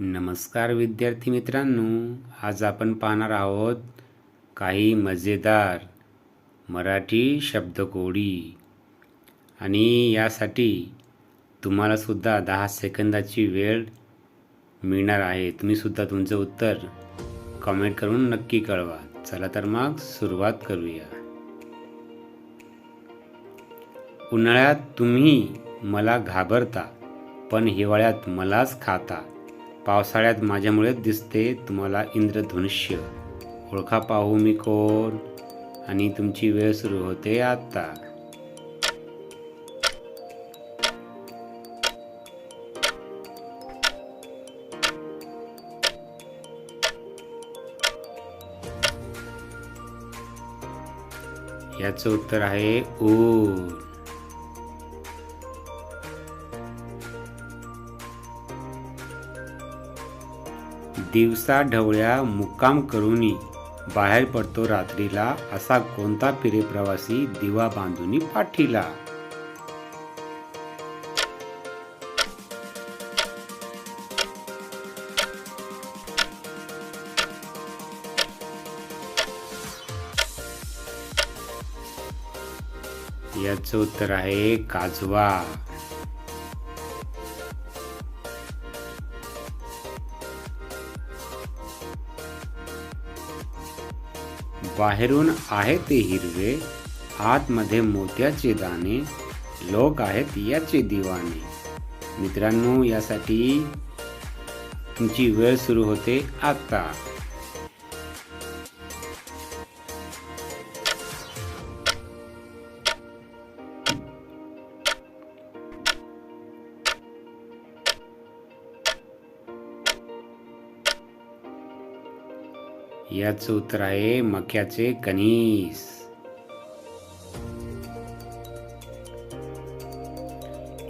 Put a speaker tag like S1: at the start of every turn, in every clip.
S1: नमस्कार विद्यार्थी मित्रांनो आज आपण पाहणार आहोत काही मजेदार मराठी शब्दकोडी. आणि यासाठी तुम्हालासुद्धा दहा सेकंदाची वेळ मिळणार आहे. तुम्हीसुद्धा तुमचं उत्तर कमेंट करून नक्की कळवा. चला तर मग सुरुवात करूया. उन्हाळ्यात तुम्ही मला घाबरता पण हिवाळ्यात मलाच खाता. पावसाळ्यात माझ्यामुळे दिसते तुम्हाला इंद्रधनुष्य. ओळखा पाहू मी कोण? आणि तुमची वेळ सुरू होते आत्ता याचं उत्तर आहे ऊन. दिवसा ढवळ्या मुक्काम करूनी बाहेर पडतो रात्रीला असा कोणता फिरे प्रवासी दिवा बांधून पाठीला? याचं उत्तर आहे काजवा. बाहेरून आहे ते हिरवे आतमध्ये मोत्याचे दाणे लोक आहेत याचे दिवाने. मित्रांनो यासाठी तुमची वेळ सुरू होते आता. याचं उत्तर आहे मक्याचे कणीस.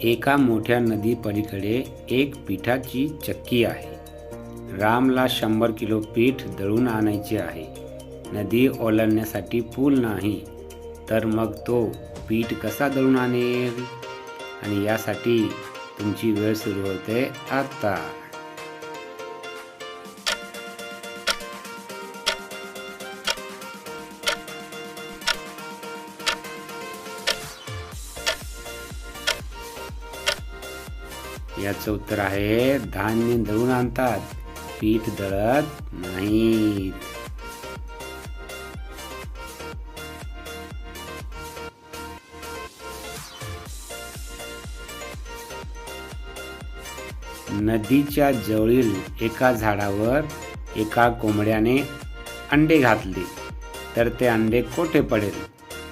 S1: एका मोठ्या नदी पलीकडे एक पिठाची चक्की आहे. रामला शंभर किलो पीठ दळून आणायचे आहे. नदी ओलांडण्यासाठी पूल नाही तर मग तो पीठ कसा दळून आणेल? आणि यासाठी तुमची वेळ सुरू होते आता. याचं उत्तर आहे धान्य दळून आणतात. पीठ दळत नाहीत. नदीच्या जवळील एका झाडावर एका कोंबड्याने अंडे घातले तर ते अंडे कोठे पडेल?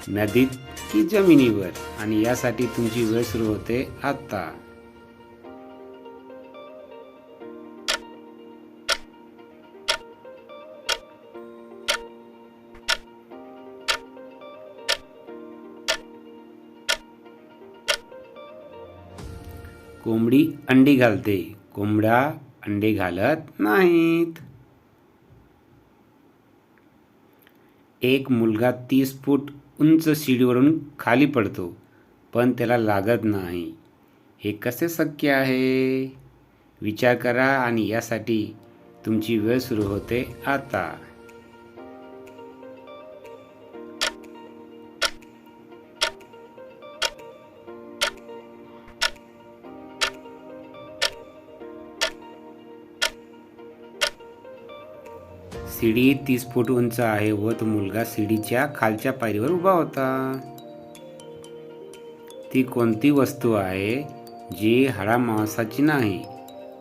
S1: नदीत की जमिनीवर? आणि यासाठी तुमची वेळ सुरू होते आता. कोंबडी अंडी घालते. कोंबड्या अंडे घालत नाहीत. एक मुलगा तीस फूट उंच शिडीवरून खाली पडतो पण त्याला लागत नाही. हे कसे शक्य आहे? विचार करा आणि यासाठी तुमची वेळ सुरू होते आता. सीडी तीस फूट उंच आहे व तो मुलगा सीडीच्या खालच्या पायरीवर उभा होता. ती कोणती वस्तू आहे जी हाडा मांसाची नाही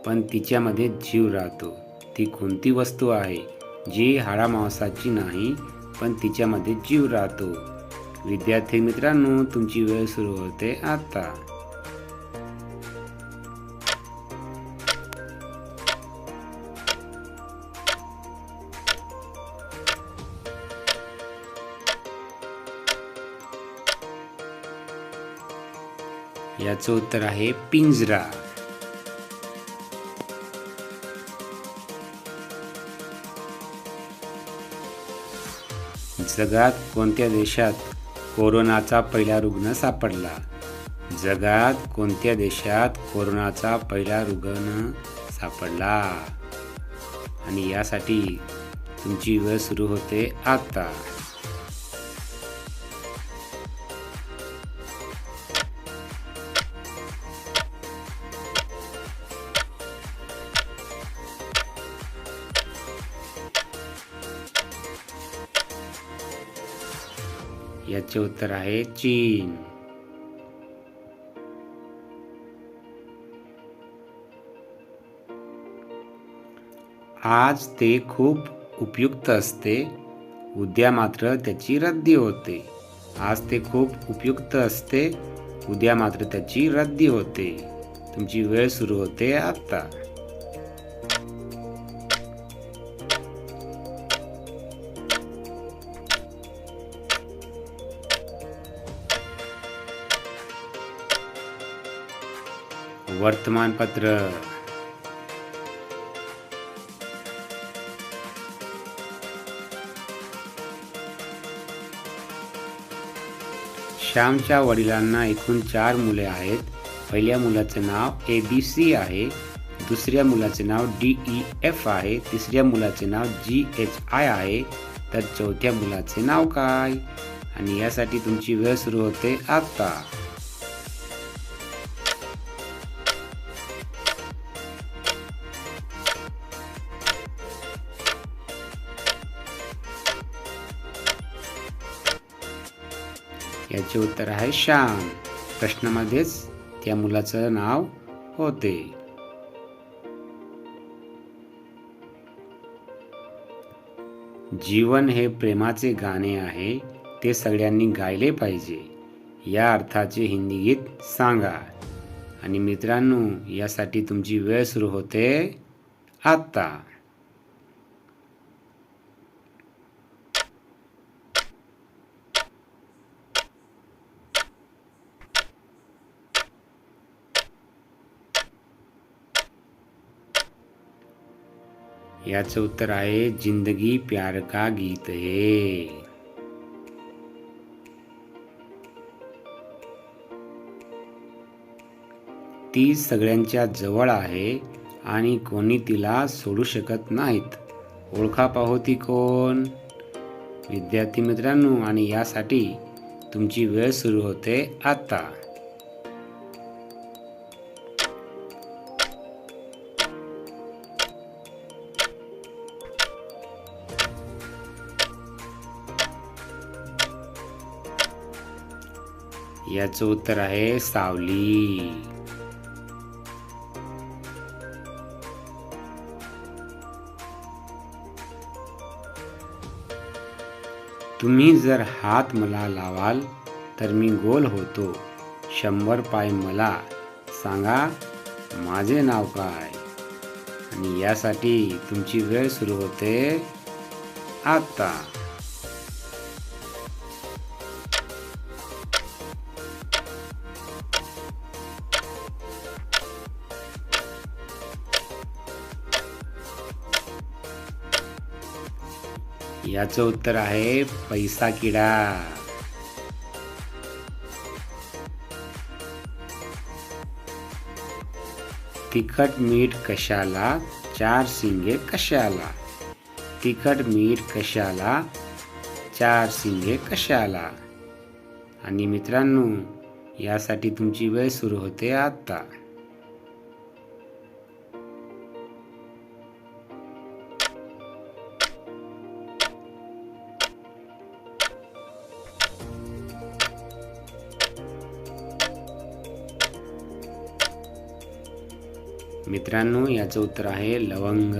S1: पण तिच्यामध्ये जीव राहतो. ती कोणती वस्तू आहे जी हाडा मांसाची नाही पण तिच्यामध्ये जीव राहतो. विद्यार्थी मित्रांनो तुमची वेळ सुरू होते आता. याचं उत्तर आहे पिंजरा. जगात कोणत्या देशात कोरोनाचा पहिला रुग्ण सापडला? जगात कोणत्या देशात कोरोनाचा पहिला रुग्ण सापडला? आणि यासाठी तुमची वेळ सुरू होते आता. याचे उत्तर आहे चीन. आज ते खूप उपयुक्त असते. उद्या मात्र त्याची रद्दी होते. आज ते खूप उपयुक्त असते. उद्या मात्र त्याची रद्दी होते. तुमची वेळ सुरू होते आत्ता. वर्तमानपत्र। श्यामच्या वडिलांना एकूण चार मुले आहेत. पहिल्या मुलाचं नाव ए बी सी आहे. दुसऱ्या मुलाचे नाव डी ई एफ आहे. तिसऱ्या मुलाचे नाव जी एच आय आहे. तर चौथ्या मुलाचे नाव काय? आणि यासाठी तुमची वेळ सुरू होते आता. याचे उत्तर आहे श्याम. प्रश्नामध्येच त्या मुलाचं नाव होते. जीवन हे प्रेमाचे गाणे आहे ते सगळ्यांनी गायले पाहिजे. या अर्थाचे हिंदी गीत सांगा. आणि मित्रांनो यासाठी तुमची वेळ सुरू होते आत्ता. याचं उत्तर आहे जिंदगी प्यार का गीत है? ती सगळ्यांच्या जवळ आहे आणि कोणी तिला सोडू शकत नाहीत. ओळखा पाहो ती कोण? विद्यार्थी मित्रांनो आणि यासाठी तुमची वेळ सुरू होते आता. याचं उत्तर आहे सावली. तुम्ही जर हात मला लावाल तर मी गोल होतो. शंभर पाय मला. सांगा माझे नाव काय? आणि यासाठी तुमची वेळ सुरू होते आता. याचं उत्तर आहे पैसा किडा. तिखट मीठ कशाला? चार शिंगे कशाला? तिखट मीठ कशाला? चार शिंगे कशाला? आणि मित्रांनो यासाठी तुमची वेळ सुरू होते आत्ता मित्रांनो याचं उत्तर आहे लवंग.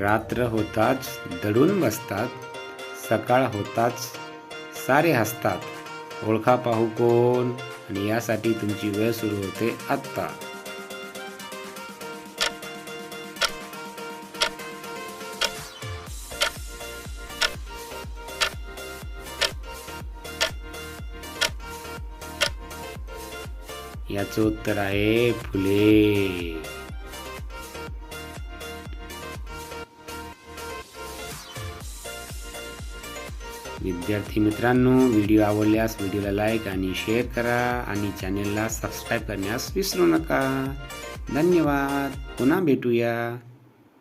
S1: रात्र होताच दडून बसतात सकाळ होताच सारे हसतात. ओळखा पाहू कोण? आणि यासाठी तुमची वेळ सुरू होते आत्ता. याचं उत्तर आहे फुले. विद्यार्थी मित्रांनो व्हिडिओ आवडल्यास व्हिडिओला लाईक आणि शेअर करा आणि चॅनेलला सबस्क्राईब करण्यास विसरू नका. धन्यवाद. पुन्हा भेटूया.